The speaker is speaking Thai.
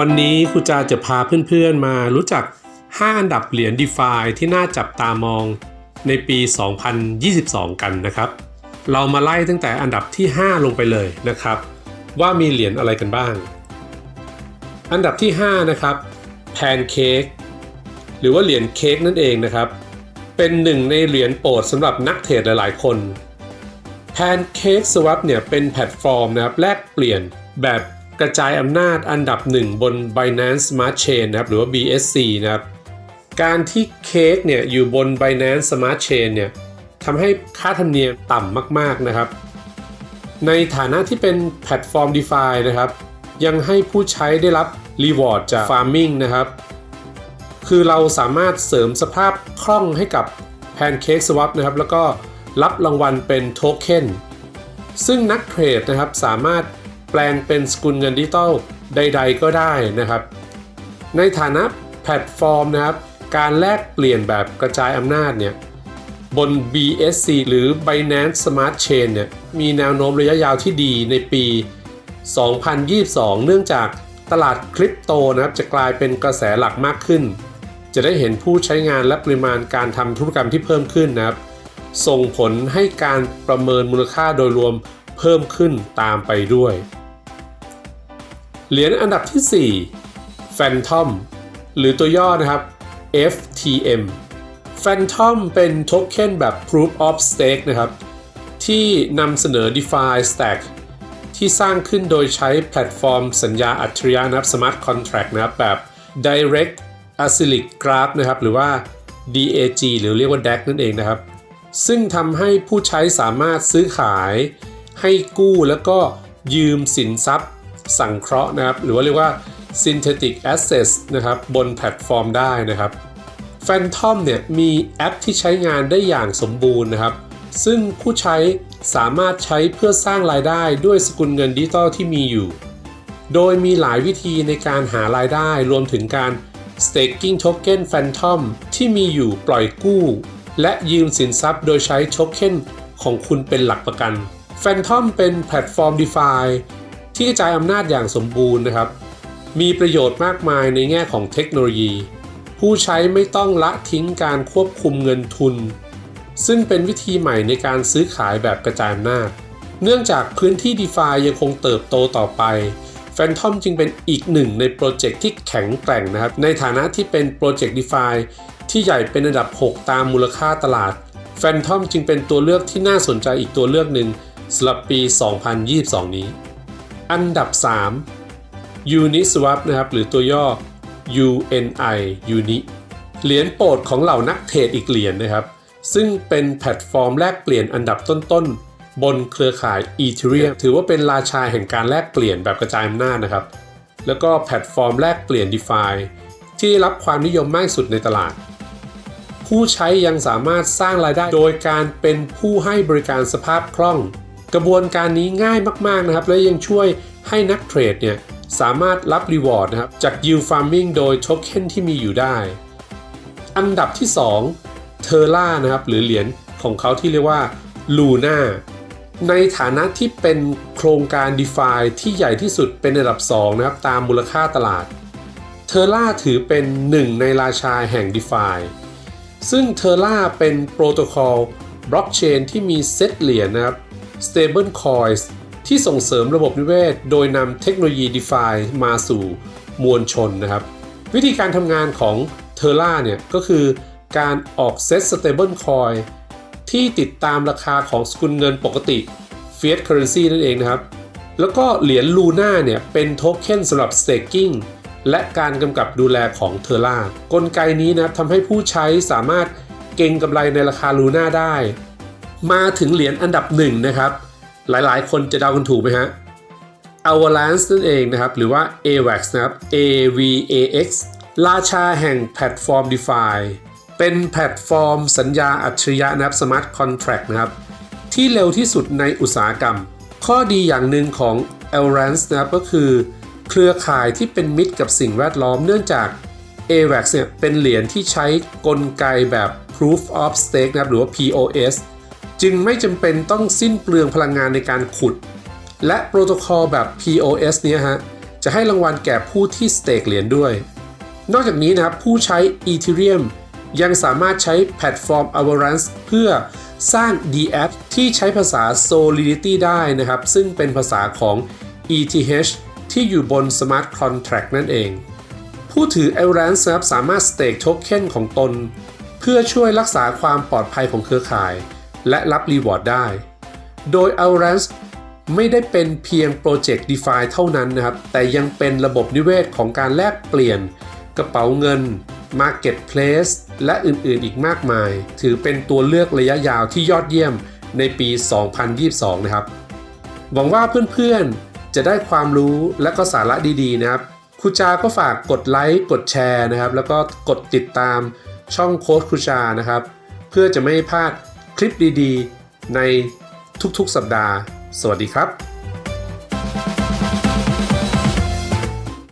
วันนี้ครูจาจะพาเพื่อนๆมารู้จัก 5 อันดับเหรียญ d e f i ที่น่าจับตามองในปี 2022 กันนะครับ เรามาไล่ตั้งแต่อันดับที่ 5 ลงไปเลยนะครับ ว่ามีเหรียญอะไรกันบ้าง อันดับที่ 5 นะครับ Pancake หรือว่าเหรียญเค้กนั่นเองนะครับ เป็นหนึ่งในเหรียญโปรดสำหรับนักเทรดหลายๆ คน Pancake Swap เนี่ยเป็นแพลตฟอร์มนะครับแลกเปลี่ยนแบบ กระจายอำนาจอันดับหนึ่งบน Binance Smart Chain นะครับหรือว่า BSC นะครับการที่เค้กเนี่ยอยู่บน Binance Smart Chain เนี่ยทำให้ค่าธรรมเนียมต่ำมากๆนะครับ ในฐานะที่เป็นแพลตฟอร์ม DeFi นะครับ ยังให้ผู้ใช้ได้รับ Reward จาก Farming นะครับ คือเราสามารถเสริมสภาพคล่องให้กับ Pancake Swap นะครับ แล้วก็รับรางวัลเป็นโทเค็นซึ่งนักเทรดนะครับสามารถ แปลงเป็นสกุลเงินดิจิตอลใด ๆ ก็ได้นะครับ ในฐานะแพลตฟอร์มนะครับการแลกเปลี่ยนแบบกระจายอำนาจเนี่ยบน BSC หรือ Binance Smart Chain เนี่ยมีแนวโน้มระยะยาวที่ดีในปี 2022 เนื่องจากตลาดคริปโตนะครับจะกลายเป็นกระแสหลักมากขึ้น จะได้เห็นผู้ใช้งานและปริมาณการทำธุรกรรมที่เพิ่มขึ้นนะครับ ส่งผลให้การประเมินมูลค่าโดยรวม เพิ่มขึ้นตามไปด้วย เหรียญอันดับที่ 4 Phantom หรือตัวย่อนะครับ FTM Phantom เป็นโทเค็นแบบ Proof of Stake นะครับ ที่นำเสนอ DeFi Stack ที่สร้างขึ้นโดยใช้แพลตฟอร์มสัญญาอัจฉริยะนะครับ Smart Contract นะครับ แบบ Direct Acyclic Graph นะครับ หรือว่า DAG หรือเรียกว่า DAG นั่นเองนะครับ ซึ่งทำให้ผู้ใช้สามารถซื้อขาย ให้กู้แล้วก็ยืมสินทรัพย์สังเคราะห์นะครับ หรือว่าเรียกว่า synthetic assets นะครับบนแพลตฟอร์มได้นะครับ Phantom เนี่ยมีแอปที่ใช้งานได้อย่างสมบูรณ์นะครับ ซึ่งผู้ใช้สามารถใช้เพื่อสร้างรายได้ด้วยสกุลเงินดิจิตอลที่มีอยู่ โดยมีหลายวิธีในการหารายได้รวมถึงการ staking token Phantom ที่มีอยู่ปล่อยกู้ และยืมสินทรัพย์โดยใช้โทเค็นของคุณเป็นหลักประกัน Phantom เป็นแพลตฟอร์ม DeFi ที่กระจายอำนาจอย่างสมบูรณ์นะครับ มีประโยชน์มากมายในแง่ของเทคโนโลยี ผู้ใช้ไม่ต้องละทิ้งการควบคุมเงินทุน ซึ่งเป็นวิธีใหม่ในการซื้อขายแบบกระจายอำนาจ เนื่องจากพื้นที่ DeFi ยังคงเติบโตต่อไป Phantom จึงเป็นอีกหนึ่งในโปรเจกต์ที่แข็งแกร่งนะครับ ในฐานะที่เป็นโปรเจกต์ DeFi ที่ใหญ่เป็นอันดับ 6 ตามมูลค่าตลาด Phantom จึงเป็นตัวเลือกที่น่าสนใจอีกตัวเลือกหนึ่ง สำหรับปี 2022 นี้ อันดับ 3 Uniswap นะครับ หรือตัวย่อ UNI Uni เหรียญโปรดของเหล่านักเทรดอีกเหรียญนะครับ ซึ่งเป็นแพลตฟอร์มแลกเปลี่ยนอันดับต้นๆ บนเครือข่าย Ethereum ถือว่าเป็นราชาแห่งการแลกเปลี่ยนแบบกระจายอำนาจนะครับ แล้วก็แพลตฟอร์มแลกเปลี่ยน DeFi ที่รับความนิยมมากสุดในตลาด ผู้ใช้ยังสามารถสร้างรายได้โดยการเป็นผู้ให้บริการสภาพคล่อง กระบวนการนี้ง่ายมาก ๆ นะครับ และยังช่วยให้นักเทรดเนี่ยสามารถรับรีวอร์ดนะครับจาก yield farming โดยโทเค็นที่มีอยู่ได้ อันดับที่2 t e r l a นะครับหรือเหรียญของเขาที่เรียกว่า Luna ในฐานะที่เป็นโครงการ DeFi ที่ใหญ่ที่สุดเป็นอันดับ 2 นะครับ ตามมูลค่าตลาด t e r l a ถือเป็นหนึ่งในราชาแห่ง DeFi ซึ่ง t e r l a เป็นโปรโตคอลบล็อกเชนที่มีเซตเหรียญนะครับ stable coins ที่ส่งเสริมระบบนิเวศ โดยนำเทคโนโลยี DeFi มาสู่มวลชนนะครับ วิธีการทำงานของ t e r l a เนี่ยก็คือการออกเซต stable coin ที่ติดตามราคาของสกุลเงินปกติ fiat currency นั่นเองนะครับ แล้วก็เหรียญ Luna เนี่ยเป็นโทเค็นสำหรับ staking และการกำกับดูแลของเทอร่ากลไกนี้นะทำให้ผู้ใช้สามารถเก็งกำไรในราคา Luna ได้ มาถึงเหรียญอันดับหนึ่งนะครับ หลายๆ คนจะเดากันถูกไหมฮะ Avalanche นั่นเองนะครับ หรือว่า AVAX นะครับ AVAX ราชาแห่งแพลตฟอร์ม DeFi เป็นแพลตฟอร์มสัญญาอัจฉริยะนะครับ Smart Contract นะครับ ที่เร็วที่สุดในอุตสาหกรรม ข้อดีอย่างหนึ่งของ Avalanche นะครับก็คือ เครือข่ายที่เป็นมิตรกับสิ่งแวดล้อมเนื่องจาก AVAX เนี่ยเป็นเหรียญที่ใช้กลไกแบบ Proof of Stake นะครับหรือว่า POS จึงไม่จำเป็นต้องสิ้นเปลืองพลังงานในการขุด และโปรโตคอลแบบ POS เนี้ยฮะ จะให้รางวัลแก่ผู้ที่สเต็กเหรียญด้วย นอกจากนี้นะครับ ผู้ใช้ Ethereum ยังสามารถใช้แพลตฟอร์ม Avalanche เพื่อสร้าง DApp ที่ใช้ภาษา Solidity ได้นะครับ ซึ่งเป็นภาษาของ ETH ที่อยู่บน Smart Contract นั่นเอง ผู้ถือ Avalanche นะครับสามารถสเต็กโทเค็นของตน เพื่อช่วยรักษาความปลอดภัยของเครือข่าย และรับรีวอร์ดได้ โดย Avalanche ไม่ได้เป็นเพียงโปรเจกต์ DeFi เท่านั้นนะครับ แต่ยังเป็นระบบนิเวศของการแลกเปลี่ยน กระเป๋าเงิน Marketplace และอื่นๆอีกมากมาย ถือเป็นตัวเลือกระยะยาวที่ยอดเยี่ยมในปี 2022 นะครับ หวังว่าเพื่อนๆ จะได้ความรู้และก็สาระดีๆ นะครับครูจาก็ฝากกดไลค์กดแชร์นะครับ แล้วก็กดติดตามช่องโค้ดครูจานะครับ เพื่อจะไม่พลาด คลิปดีๆ ในทุกๆสัปดาห์ สวัสดีครับ